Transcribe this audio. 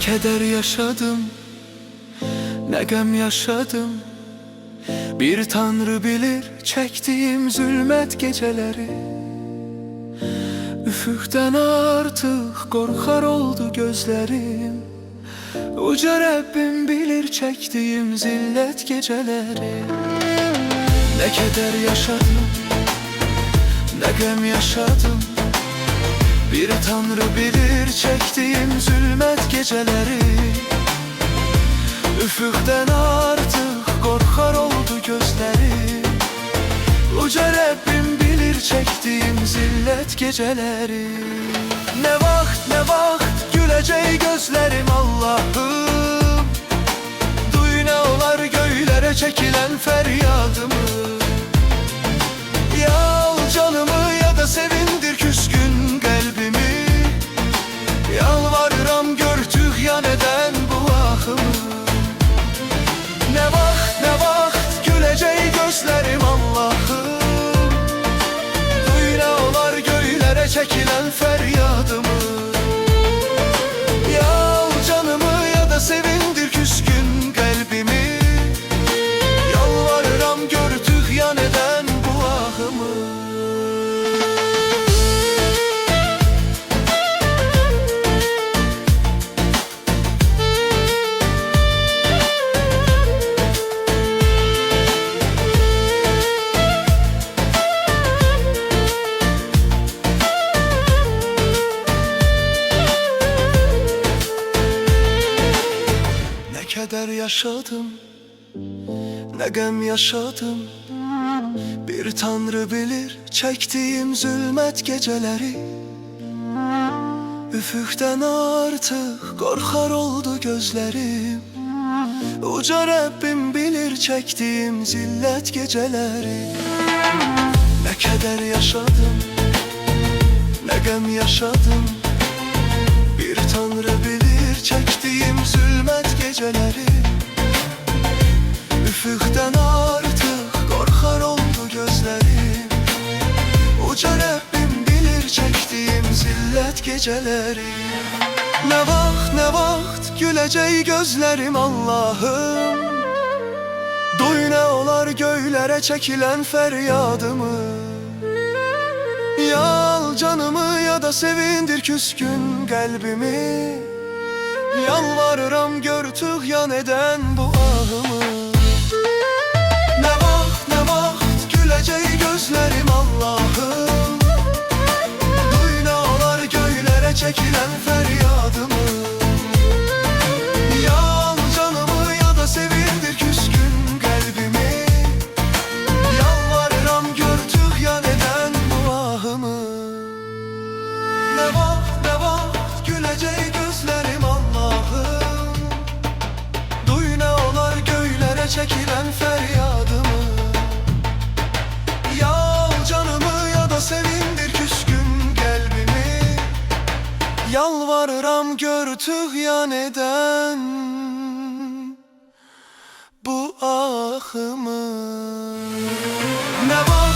keder yaşadım Ne gem yaşadım. Bir tanrı bilir çektiğim zulmet geceleri. Üfükten artık korkar oldu gözlerim. Uca Rabbim bilir çektiğim zillet geceleri. Ne keder yaşadım Ne gem yaşadım bir tanrı bilir çektiğim zulmet geceleri. Üfükten artık korkar oldu gözleri. Uca Rabbim bilir çektiğim zillet geceleri. Ne vakt ne vakt güleceği gözlerim Allah'ım. Duy ne olar göğlere çekilen feryadımı yaşadım? Ne gem yaşadım? Bir tanrı bilir Çektiğim zulmet geceleri. Üfükten artık Korkar oldu gözlerim. Uca Rabbim bilir Çektiğim zillet geceleri. Ne keder yaşadım? Ne gem yaşadım? Bir tanrı bilir çektiğim zulmet geceleri zillet geceleri. Ne vaxt ne vaxt güleceği gözlerim Allah'ım. Duy ne olar göğlere çekilen feryadımı. Ya al canımı ya da sevindir küskün kalbimi. Yalvarıram görtük ya neden bu ahımı. Ne vaxt ne vaxt güleceği gözlerim Allah'ım çekilen feryadımı? Ya al canımı ya da sevindir küskün kalbimi? Yalvarıram görtük ya neden bu ahımı? Ne vaxt ne vaxt güleceği gözlerim Allah'ım. Duy ne olar göğlere çekilen feryadımı Ya neden bu ahımı? Ne vaxt